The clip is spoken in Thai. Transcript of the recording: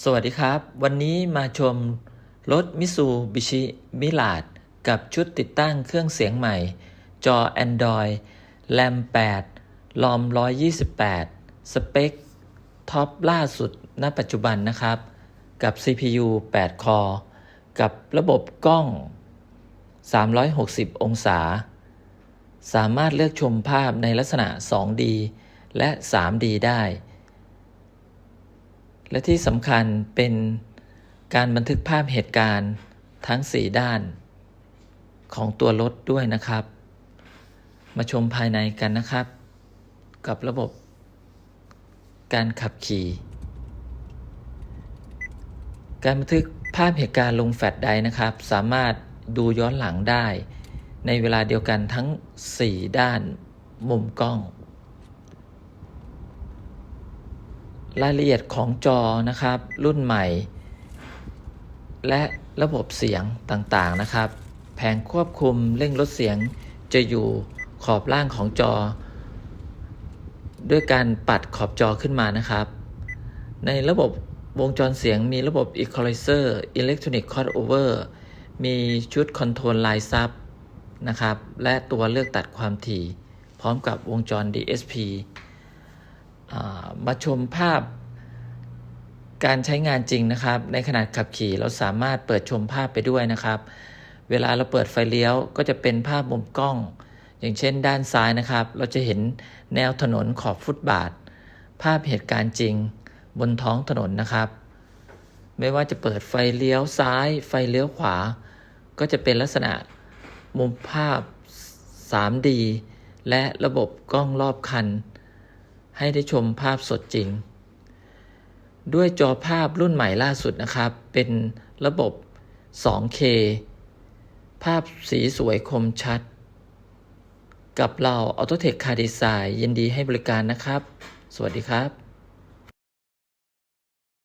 สวัสดีครับ วันนี้มาชมรถมิซูบิชิมิลาดกับชุดติดตั้งเครื่องเสียงใหม่ จอ Android RAM 8 ROM 128 สเปค ท็อปล่าสุดณปัจจุบันนะครับ กับ CPU 8 คอร์กับระบบกล้อง 360 องศา สามารถเลือกชมภาพในลักษณะ 2D และ 3D ได้ และที่สำคัญเป็นการบันทึกภาพเหตุการณ์ทั้ง 4 ด้าน ของตัวรถด้วยนะครับ มาชมภายในกันนะครับ กับระบบ การขับขี่ การบันทึกภาพเหตุการณ์ลงแฟลชไดร์นะครับ สามารถดูย้อนหลังได้ ในเวลาเดียวกันทั้ง 4 ด้านมุมกล้อง รายละเอียดของจอนะครับ รุ่นใหม่ และระบบเสียงต่างๆนะครับ แผงควบคุมเร่งลดเสียงจะอยู่ขอบล่างของจอ ด้วยการปัดขอบจอขึ้นมานะครับ ในระบบวงจรเสียงมีระบบ Equalizer Electronic Cutover มีชุดคอนโทรลไลน์ซับนะครับ และตัวเลือกตัดความถี่ พร้อมกับวงจร DSP อ่า มาชมภาพการใช้งานจริงนะครับ ในขณะขับขี่เราสามารถเปิดชมภาพไปด้วยนะครับ เวลาเราเปิดไฟเลี้ยวก็จะเป็นภาพมุมกล้อง อย่างเช่น ด้านซ้ายนะครับ เราจะเห็นแนวถนนขอบฟุตบาท ภาพเหตุการณ์จริงบนท้องถนนนะครับ ไม่ว่าจะเปิดไฟเลี้ยวซ้าย ไฟเลี้ยวขวา ก็จะเป็นลักษณะมุมภาพ 3D และระบบกล้องรอบคัน ให้ได้ชมภาพสดจริง ด้วยจอภาพรุ่นใหม่ล่าสุดนะครับ เป็นระบบ 2K ภาพสีสวยคมชัด กับเรา AutoTech Car Design ยินดีให้บริการนะครับ สวัสดีครับ